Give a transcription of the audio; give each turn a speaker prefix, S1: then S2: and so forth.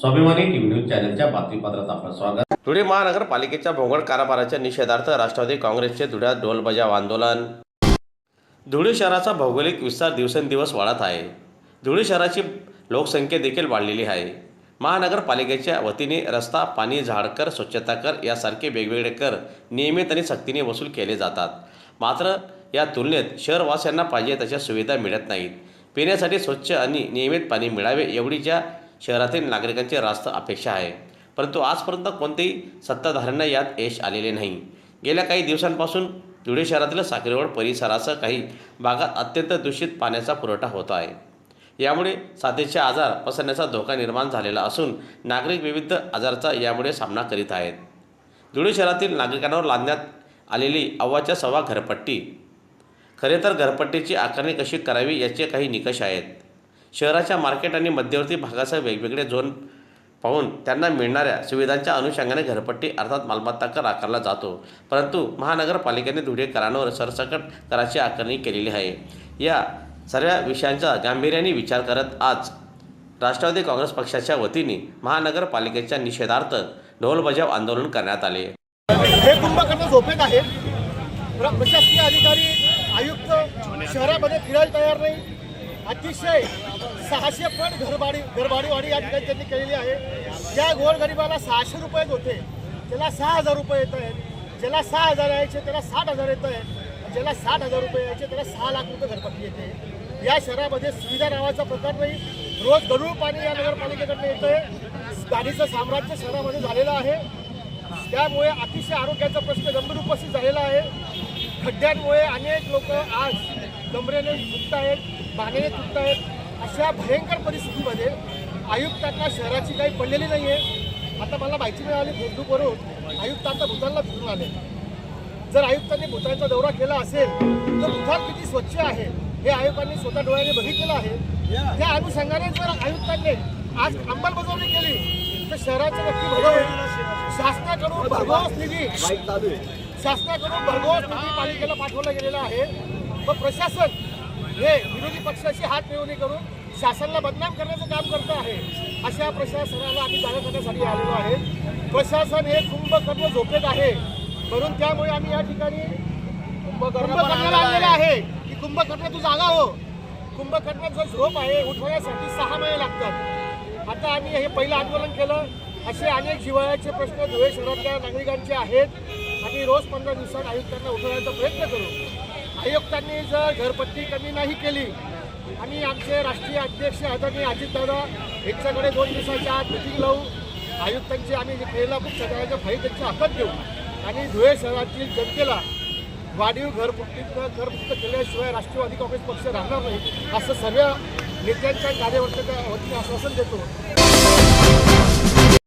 S1: स्वाभिमानी TV news चॅनलच्या बातमीपत्रात आपलं स्वागत.
S2: धुळे महानगरपालिकेच्या भोंगळ कारभाराच्या निषेधार्थ राष्ट्रवादी काँग्रेसचे धुळ्यात ढोल बजाव आंदोलन. धुळे शहराचा भौगोलिक विस्तार दिवसेंदिवस वाढत आहे. धुळे शहराची लोकसंख्या देखील वाढलेली आहे. महानगरपालिकेच्या वतीने रस्ता पाणी झाडकर स्वच्छता कर यासारखे वेगवेगळे कर नियमित आणि सक्तीने वसूल केले जातात. मात्र या तुलनेत शहरवासियांना पाहिजे तशा सुविधा मिळत नाहीत. पिण्यासाठी स्वच्छ आणि नियमित पाणी मिळावे एवढी ज्या शहरातील नागरिकांची रास्त अपेक्षा आहे. परंतु आजपर्यंत कोणतेही सत्ताधाऱ्यांना यात यश आलेले नाही. गेल्या काही दिवसांपासून धुळे शहरातील साखरेवाड परिसरासह काही भागात अत्यंत दूषित पाण्याचा पुरवठा होत आहे. यामुळे साथीचे आजार पसरण्याचा धोका निर्माण झालेला असून नागरिक विविध आजाराचा यामुळे सामना करीत आहेत. धुळे शहरातील नागरिकांवर लादण्यात आलेली अव्वाच्या सव्वा घरपट्टी. खरे तर घरपट्टीची आकारणी कशी करावी याचे काही निकष आहेत. शहराच्या मार्केट आणि मध्यवर्ती भागासह वेगवेगळे झोन पाहून त्यांना मिळणाऱ्या सुविधांच्या अनुषंगाने घरपट्टी अर्थात मालमत्ता कर आकारला जातो. परंतु महानगरपालिकेने धुळेकरांवर सरसकट कराची आकारणी केलेली आहे. या सर्व विषयांचा गांभीर्याने विचार करत आज राष्ट्रवादी काँग्रेस पक्षाच्या वतीने महानगरपालिकेच्या निषेधार्थ ढोलबजाव आंदोलन करण्यात आले.
S3: हे कुंभकर्ण झोपेत आहे प्रशासकीय अधिकारी आयुक्त शहरामध्ये फिरायला तयार नाही अतिशय सहाशे पट घरभाडी घरभाडीवाढी या ठिकाणी त्यांनी केलेली आहे. ज्या गोरगरिबाला सहाशे रुपये होते त्याला सहा हजार रुपये येत आहेत ज्याला सहा हजार यायचे त्याला साठ हजार येत आहेत ज्याला साठ हजार रुपये यायचे त्याला सहा लाख रुपये घरपट्टी येते. या शहरामध्ये सुविधा नावाचा प्रकार नाही. रोज गरुळ पाणी या नगरपालिकेकडनं आहे गाडीचं साम्राज्य शहरामध्ये झालेलं आहे. त्यामुळे अतिशय आरोग्याचा प्रश्न गंभीर उपस्थित झालेला आहे. खड्ड्यांमुळे अनेक लोक आज कमरेने मुक्त आहेत. बाणेने तुटत आहेत. अशा भयंकर परिस्थितीमध्ये आयुक्तांना शहराची काही पडलेली नाही आहे आता मला माहिती मिळाली फेसबुकवरून आयुक्त आता भूतानला फिरून आले. जर आयुक्तांनी भूतानचा दौरा केला असेल तर भूतान किती स्वच्छ आहे हे आयुक्तांनी स्वतः डोळ्याने बघितलेलं आहे. त्या अनुषंगाने जर आयुक्तांनी आज अंमलबजावणी केली तर शहराचं नक्की भलं होईल शासनाकडून भरघोस निधी शासनाकडून भरघोस निधी पालिकेला पाठवला गेलेला आहे. पण प्रशासन हे विरोधी पक्षाशी हात मिळवणी करून शासनाला बदनाम करण्याचं काम करत आहे अशा प्रशासनाला आम्ही जागा करण्यासाठी आलेलो आहे. प्रशासन हे कुंभकर्ण झोपेत आहे म्हणून त्यामुळे आम्ही या ठिकाणी कुंभकर्णाला आणलेलं आहे. की कुंभकर्ण तू जागा हो. कुंभकर्ण जो झोप आहे उठवण्यासाठी सहा महिने लागतात. आता आम्ही हे पहिलं आंदोलन केलं. असे अनेक जिव्हाळ्याचे प्रश्न धुळे शहरातल्या नागरिकांचे आहेत. आणि रोज पंधरा दिवसात आयुक्तांना उठवण्याचा प्रयत्न करू. आयुक्तांनी जर घरपट्टी कमी नाही केली आणि आमचे राष्ट्रीय अध्यक्ष आदरणीय अजितदादा यांच्याकडे दोन दिवसाच्या आत मिटिंग लावू आयुक्तांची आम्ही केलेला खूप सगळ्याच्या फाई त्यांच्या हातात घेऊ. आणि धुळे शहरातील जनतेला वाढीव घरमुक्तीत घरमुक्त केल्याशिवाय राष्ट्रवादी काँग्रेस पक्ष राहणार नाही असं सर्व नेत्यांच्या कार्यवर्त्याच्या वतीने आश्वासन देतो.